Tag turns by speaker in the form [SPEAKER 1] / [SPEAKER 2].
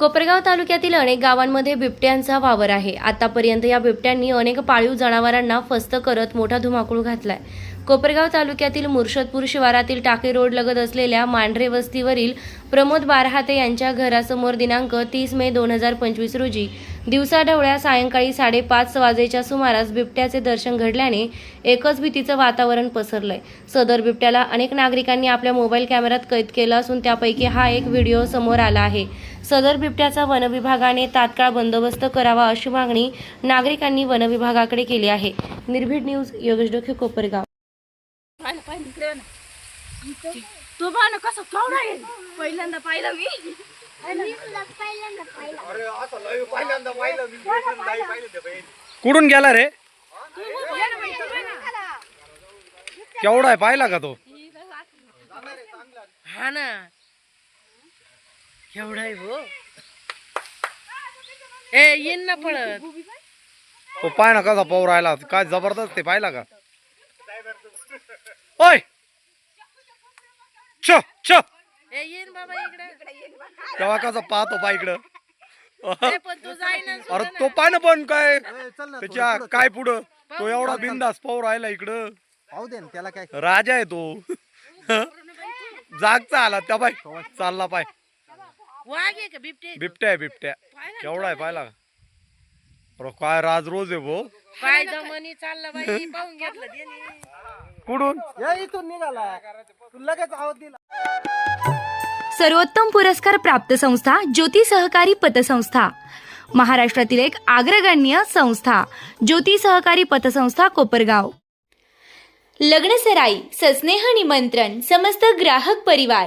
[SPEAKER 1] कोपरगाव तालुक्यातील अनेक गावांमध्ये बिबट्यांचा वावर आहे. आतापर्यंत या बिबट्यांनी अनेक पाळीव जनावरांना फस्त करत मोठा धुमाकूळ घातलाय. कोपरगाव तालुक्यातील मुर्शदपूर शिवारातील टाके रोड लगत असलेल्या मांढरे वस्तीवरील प्रमोद बारहाते यांच्या घरासमोर दिनांक तीस मे दोन हजार पंचवीस रोजी दिवसाढवळ्या सायंकाळी साडेपाच वाजेच्या सुमारास बिबट्याचे दर्शन घडल्याने एकच भीतीचं वातावरण पसरलंय. सदर बिबट्याला अनेक नागरिकांनी आपल्या मोबाईल कॅमेऱ्यात कैद केलं असून त्यापैकी हा एक व्हिडिओ समोर आला आहे. सदर बिबट्याचा वनविभागाने तात्काळ बंदोबस्त करावा अशी मागणी नागरिकांनी वनविभागाकडे केली आहे. निर्भीड न्यूज योगेश डोखे कोपरगाव.
[SPEAKER 2] तो बाण कसं केवढा आहे. पहिल्यांदा पाहिलं मी.
[SPEAKER 3] कुठून गेला रे? केवढा आहे पाहिला का तो?
[SPEAKER 2] हा ना. केवढा आहे भो. ए येईन ना पळत.
[SPEAKER 3] तो पाय ना कसा पाऊ राहिला. काय जबरदस्त ते पाहिला का? ओय! छ छ.
[SPEAKER 2] ए येईन बाबा इकडे.
[SPEAKER 3] तेव्हा कसा पाहतो पा इकडं.
[SPEAKER 2] ए, पण तू जाईना
[SPEAKER 3] अरे तो पाय ना पण काय. त्याच्या काय पुढं? तो एवढा बिंदास पाऊ राहिला इकडं.
[SPEAKER 4] पाहू दे ना त्याला काय
[SPEAKER 3] राजा आहे तो. जागचा आला त्या पाय चालला पाय.
[SPEAKER 2] वाघ आहे का बिबटे
[SPEAKER 3] बिबट्या आहे बिबट्या. केवढा आहे पाहिला. का अरे काय राज रोज आहे भो.
[SPEAKER 2] पाय दमनी चालला बाई पाहून घेतलं त्याने.
[SPEAKER 3] कुठून?
[SPEAKER 4] या इथून निघाला. तू लगेच आवाज दिला.
[SPEAKER 1] सर्वोत्तम पुरस्कार प्राप्त संस्था ज्योती सहकारी पतसंस्था. महाराष्ट्रातील एक अग्रगण्य संस्था ज्योती सहकारी पतसंस्था कोपरगाव. लग्नसराई सस्नेह निमंत्रण समस्त ग्राहक परिवार